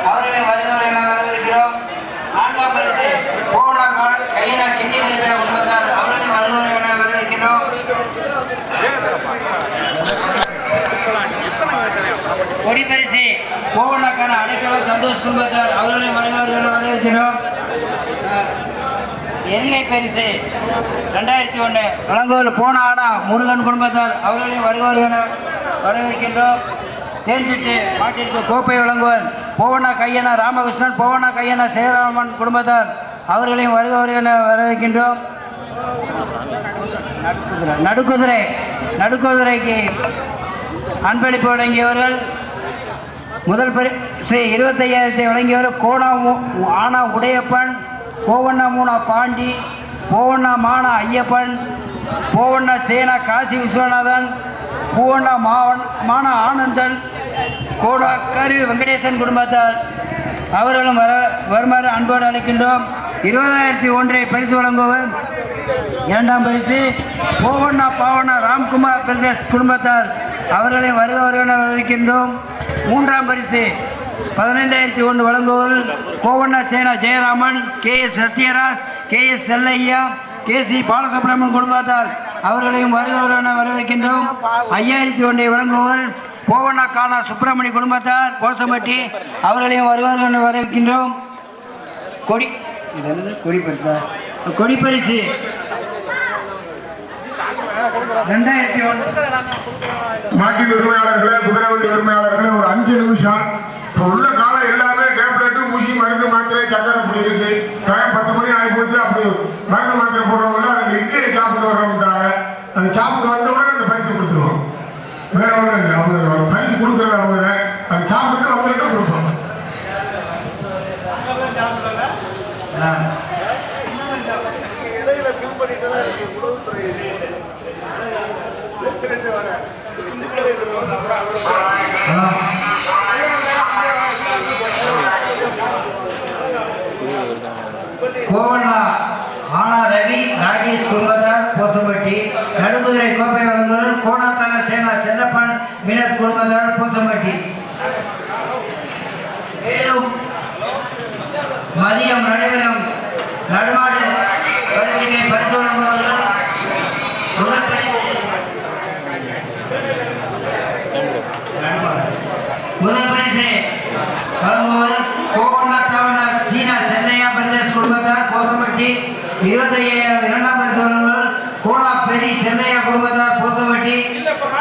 அவர்களை வருகிறவர் என வரவேற்கிறோம். நான்காம் பரிசு கோவணக்கால் கையினர் கிண்டி வருகிற குடும்பத்தார் அவர்களை வருகிறவர் என வரவேற்கிறோம். கொடி பரிசு கோவணக்கான அடைக்கலம் சந்தோஷ் குடும்பத்தார். அவர்களை வருகிறவர் என வரவேற்கிறோம். அஹ், எல்கை பரிசு ரெண்டாயிரத்தி ஒன்று வழங்குவது போன ஆடா முருகன் குடும்பத்தார். அவர்களையும் வருவார் என வரவேற்கின்றோம். தேஞ்சிட்டு மாட்டிற்கு கோப்பை வழங்குவார். போவண்ணா கையனா ராமகிருஷ்ணன் போவண்ணா கையனா சேராமன் குடும்பத்தார். அவர்களையும் வருவார் என வரவேற்கின்றோம். நடுக்குதிரை நடுக்குதிரைக்கு அன்பளிப்பு வழங்கியவர்கள். முதல் பரி ஸ்ரீ இருபத்தையாயிரத்தை வழங்கியவர் கோணா ஆனா உடையப்பன் கோவண்ணா மூனா பாண்டி போவண்ணா மானா ஐயப்பன் போவண்ணா சேனா காசி விஸ்வநாதன் பூவண்ணா மாவன் மானா ஆனந்தன் கோடா வெங்கடேசன் குடும்பத்தார். அவர்களும் வர வருமாறு அன்போடு அழைக்கின்றோம். இருபதாயிரத்தி ஒன்றை பரிசு வழங்குவர் இரண்டாம் பரிசு போவண்ணா பாவண்ணா ராம்குமார் பிரதேஷ் குடும்பத்தார். அவர்களை வருக வருவன மூன்றாம் பரிசு பதினைந்தாயிரத்தி ஒன்று வழங்குவோர் கோவண்ணா சேனா Jayaraman K S Sathyaraj K S Chellaiah K C Balasubramanian குடும்பத்தார் அவர்களையும் வருக வரவேற்கின்றோம். ஐயாயிரத்தி ஒன்றை வழங்குவோர் போவண்ணா காணா சுப்பிரமணிய குடும்பத்தார் கோசம்பட்டி அவர்களையும் வருக வரவேற்கின்றோம். கொடி இது கொடிப்பரிசு கொடி ரெண்டாயிரத்தி ஒன்று மாட்டின் உரிமையாளர்களே குதிரைவண்டி உரிமையாளர்களே ஒரு அஞ்சு நிமிஷம். உள்ள காலம் எல்லாமே டேப்லெட்டு ஊசி மருந்து மாத்திரை சக்கரை பிடிக்கிறது பத்து மணி ஆகி போச்சு அப்படி மருந்து மாத்திரை போடுறவங்க ரெண்டு இட்லியை சாப்பிட்டு வர்றவங்க அது சாப்பிட்டு வந்தவங்க அந்த பரிசு கொடுத்துருவோம். வேற ஒன்றும் இல்லை. அவங்க பரிசு கொடுக்குற அவங்க அது சாப்பிட்டு அவங்கள்ட்ட கொடுப்போம் கோவண்ணா ஆனா ரவி ராகேஷ் குடும்பத்தார் போசம்பட்டி நடுமுதிரை கோப்பை வழங்குவர் கோணாத்தான சேனா செல்லப்பன் வினத் குடும்பத்தார் போசம்பட்டி. மேலும் மதியம் நடைபெறும் நடும பரிசுகளை பரிசு வழங்குவர்கள் முதல் பரிசு முதல் பரிசு வழங்குவர் கோவண்ணாத்தாவன சீனா சென்னையா பிரதேஷ் குடும்பத்தார் போசம்பட்டி இருபத்தையாயிரம் இரண்டாம் பரிசு வழங்குவர் கோணா பெரி சென்னையா குடும்பத்தார் போசம்பட்டி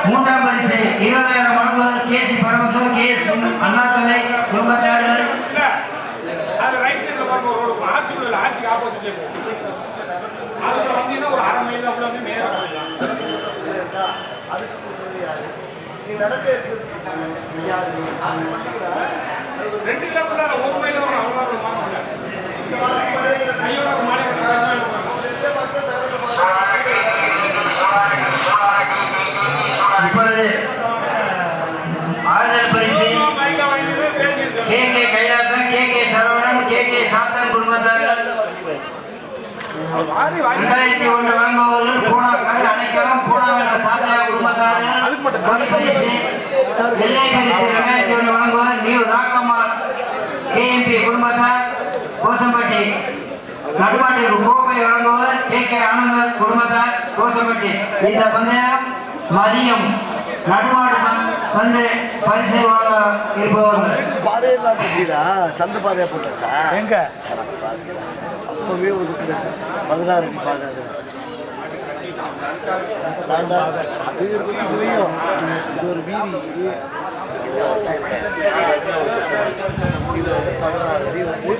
மூன்றாம் பரிசு இருபதாயிரம் வழங்குவர் K C Paramasivam K S Annadurai குடும்பத்தார்கள் அது ரைட் சைடுல பாருங்க ஒரு ரோடு ஆட்சி உள்ள ஆப்போசிட்ல அதுல வந்தீங்கன்னா ஒரு அரை மைல் அவ்வளோ வந்து நேரா போயிடலாம். அதுக்கு நீ நடக்க ரெண்டு கிலோமீட்டர் ஒரு மைல் அவ்வளோ மாலை இப்பொழுது ஆறுதல் பரிசு K K Kailasam K K Saravanan K K Sathan குடும்பத்தார்கள் ரெண்டாயிரத்தி ஒன்று வாங்குபவர்கள் பூனாக்கால் அனைக்கலம் பூனாவில சாத்தையா குடும்பத்தார்கள் கொடி பரிசு வெள்ளை பரிசு ரெண்டாயிரத்தி ஒன்று வழங்குவார் நியூ ராக்கம்மாள் கேஎம்பி குடும்பத்தார் கோசம்பட்டி. நடுமாட்டுக்கு கோப்பை வழங்குவர் கே கே ஆனந்தர் குடும்பத்தார் கோசம்பட்டி. இந்த பந்தயம் மதியம். நடுமாடு பந்~ வந்து பரிசு வாங்க இருப்பவர்கள். பாதையெல்லாம் போட்டீரா சந்த பாதையா போட்டாச்சா? எங்க? அப்பவே பதினாறு பாதை அது. அது இருக்கு இதுலயும். இது ஒரு வீதி இது இது வந்து பதினாறு அடி வந்து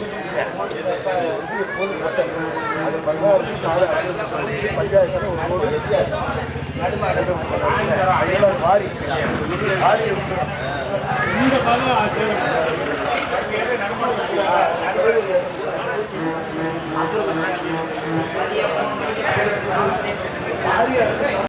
அது பதினாறு பஞ்சாயத்துல ஒரு வாரி வாரி